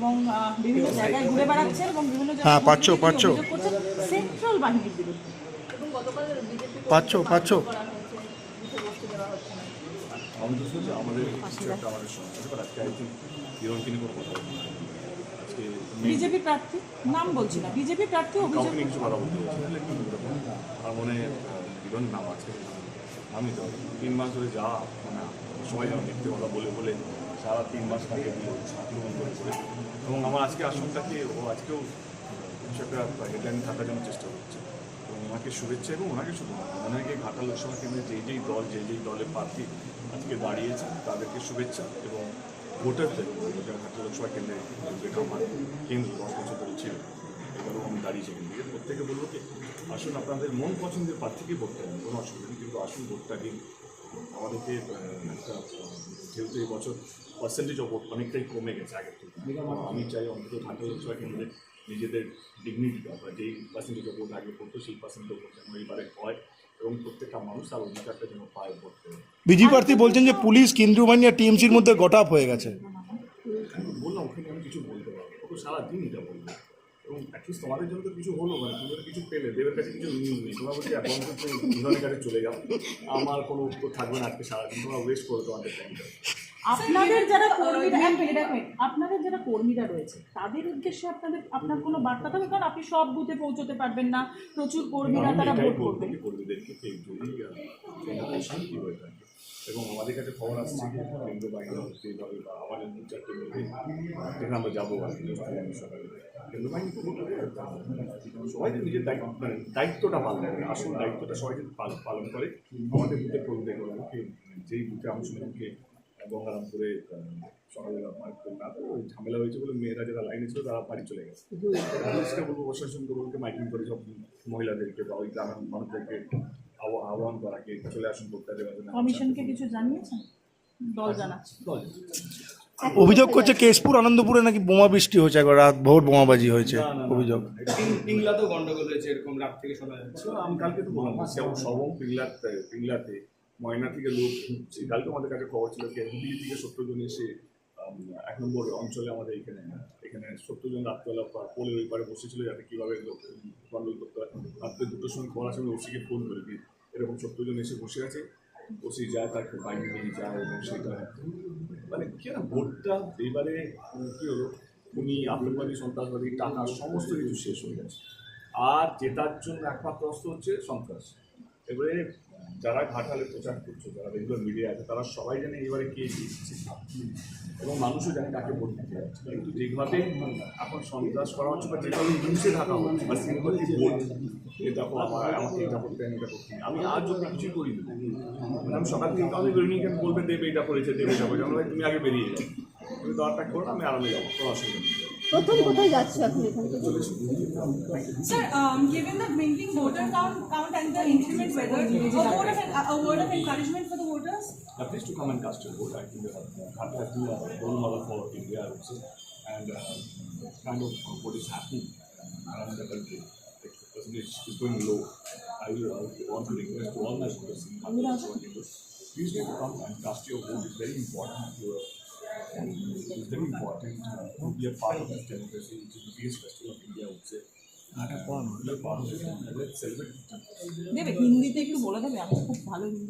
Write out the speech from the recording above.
এবং বিভিন্ন জায়গায় ঘুরে বেড়াচ্ছেন এবং বিভিন্ন জায়গায় হ্যাঁ, পাচ্ছো, পাচ্ছো। সেন্ট্রাল বাহিনীর বিরুদ্ধে পাচ্ছ পাচ্ছ বিজেপি প্রার্থী নাম বলছি না বিজেপি প্রার্থী অভিযোগ। আর মনে নাম আছে আমি তো তিন মাস ধরে যা মানে সবাই মিথ্যে কথা বলে বলে সারা তিন মাস তাকে এবং আমার আজকে আশঙ্কাকে ও আজকেও কিছু একটা হেডলাইন থাকার জন্য চেষ্টা করছে। এবং ওনাকে শুভেচ্ছা এবং ওনাকে শুধু ওনাকে ঘাটা লোকসভা কেন্দ্রে যেই যেই দল, যেই যেই দলের প্রার্থী আজকে দাঁড়িয়েছে, তাদেরকে শুভেচ্ছা এবং ভোটারদের ঘাটা লোকসভা কেন্দ্রে যেটা আমার কেন্দ্র দশ বছর ধরে ছিল, এবারও আমি দাঁড়িয়ে সেখান প্রত্যেকে বলব কি, আসুন আপনাদের মন পছন্দের প্রার্থীকে ভোট দেবেন কোনো অসুবিধা নেই, কিন্তু আসুন ভোটটা দিন। আমাদেরকে একটা যেহেতু এই বছর পার্সেন্টেজ অফ অনেকটাই কমে গেছে আগের থেকে আমি চাই অন্তত ঢাকা লোকসভা কেন্দ্রে নিজেদের ডিগনিটিটা বা যেই পার্সেন্টেজ অফ ভোট আগে পড়তো সেই পার্সেন্টেজ ভোট যেন এবারে হয় এবং প্রত্যেকটা মানুষ তার অধিকারটা যেন পায় ভোট বিজেপি প্রার্থী বলছেন যে পুলিশ কেন্দ্রীয় বাহিনী আর টিএমসির মধ্যে গটাপ হয়ে গেছে। বললাম ওখানে আমি কিছু বলতে পারব সারাদিন এটা বলবে। এবং অ্যাটলিস্ট তোমাদের জন্য তো কিছু হলো মানে তুমি কিছু পেলে দেবের কাছে কিছু নেই। তোমরা বলছি তুমি কাছে চলে যাও। আমার কোনো উত্তর থাকবে না আজকে সারাদিন তোমরা ওয়েস্ট করো তোমাদের টাইমটা আপনাদের যারা কর্মীরা এক মিনিট এক মিনিট আপনাদের যারা কর্মীরা রয়েছে তাদের উদ্দেশ্যে আপনাদের আপনার কোনো বার্তা থাকবে কারণ আপনি সব বুথে পৌঁছতে পারবেন না। প্রচুর কর্মীরা তারা ভোট বলব করবেন কি কর্মীদেরকে এবং আমাদের কাছে খবর আসছে যে কেন্দ্র বাহিনী হচ্ছে এইভাবে বা আমাদের দু চারটে মিলে যেখানে আমরা যাব আর কি সকালে বাহিনী সবাই নিজের দায়িত্ব মানে দায়িত্বটা পালন করে, আসল দায়িত্বটা সবাই পালন করে, আমাদের বুথে আমাকে যেই বুথে আমি শুনলাম কি গঙ্গারামপুরে সকালবেলা মার্ক না তো ঝামেলা হয়েছে বলে মেয়েরা যারা লাইনে ছিল তারা বাড়ি চলে গেছে। পুলিশকে বলব প্রশাসনকে বলব মাইকিং করে সব মহিলাদেরকে বা ওই গ্রামের মানুষদেরকে আহ্বা- আহ্বান করাকে চলে আসুন দেওয়ার কমিশনকে কিছু জানিয়েছেন দল জানাচ্ছে দল। অভিযোগ করছে কেশপুর আনন্দপুরে নাকি বোমা বৃষ্টি হয়েছে একবার রাত ভোর বোমাবাজি হয়েছে অভিযোগ পিংলাতেও গন্ডগোল হয়েছে এরকম রাত থেকে শোনা যাচ্ছে আমি কালকে তো বললাম সবম পিংলাতে পিংলাতে ময়না থেকে লোক ঢুকছে কালকে আমাদের কাছে খবর ছিল কি হুগলি থেকে সত্তর জন এসে এক নম্বর অঞ্চলে আমাদের এখানে এখানে সত্তর জন রাত্রেবেলা পা- পোলের ওই পারে বসেছিল যাতে কীভাবে গন্ডল করতে হয় রাত্রে দুটোর সময় খবর আসলে ওসিকে ফোন করে দিই এরকম সত্তর জন এসে বসে আছে। ওসি যায় তাকে বাইরে নিয়ে যায় এবং সেটা মানে কি না, ভোটটা এবারে কী হলো? উনি আতঙ্কবাদী, সন্ত্রাসবাদী, টাকা, সমস্ত কিছু শেষ হয়ে গেছে। আর জেতার জন্য একমাত্র অস্ত্র হচ্ছে সন্ত্রাস। এবারে যারা ঘাটালে প্রচার করছে, যারা রেগুলার মিডিয়া আছে, তারা সবাই জানে এবারে কে জিতছে এবং মানুষও জানে কাকে ভোট দিতে যাচ্ছে। কিন্তু যেভাবে এখন সন্ত্রাস করা হচ্ছে বা যেভাবে নিউজে থাকা হচ্ছে, বা সিম্পলি ভোট এ দেখো, আমার আমাকে এটা করতে আমি এটা করতে আমি আজ অব্দি কিছুই করিনি। মানে আমি সকাল থেকে আমি বেরোনি কেন বলবে, দেবে, এটা করেছে, দেবে, এটা করেছে। আমি তুমি আগে বেরিয়ে যাও। তুমি দরটা করো, আমি আরামে যাব, কোনো অসুবিধা নেই। প্রথম কোথায় যাচ্ছে এখন এখান থেকে Sir, um, given the dwindling voter count, count and the increment weather, a word of, a word of encouragement for the voters? Uh, please to come and cast your vote. I think uh, Dhaka has been a role model for India, I would say, and uh, kind of what is happening around the country. Like, the percentage is going low. I will uh, want to request to all my voters in Dhaka, neighbors, please do come and cast your vote. It's very important to uh, it's very important uh, to be a part of this democracy, which is the biggest festival of India, I would say. And, uh, be a part of it let's celebrate. দেবে হিন্দিতে একটু বলে দেবে আমি খুব ভালো হিন্দি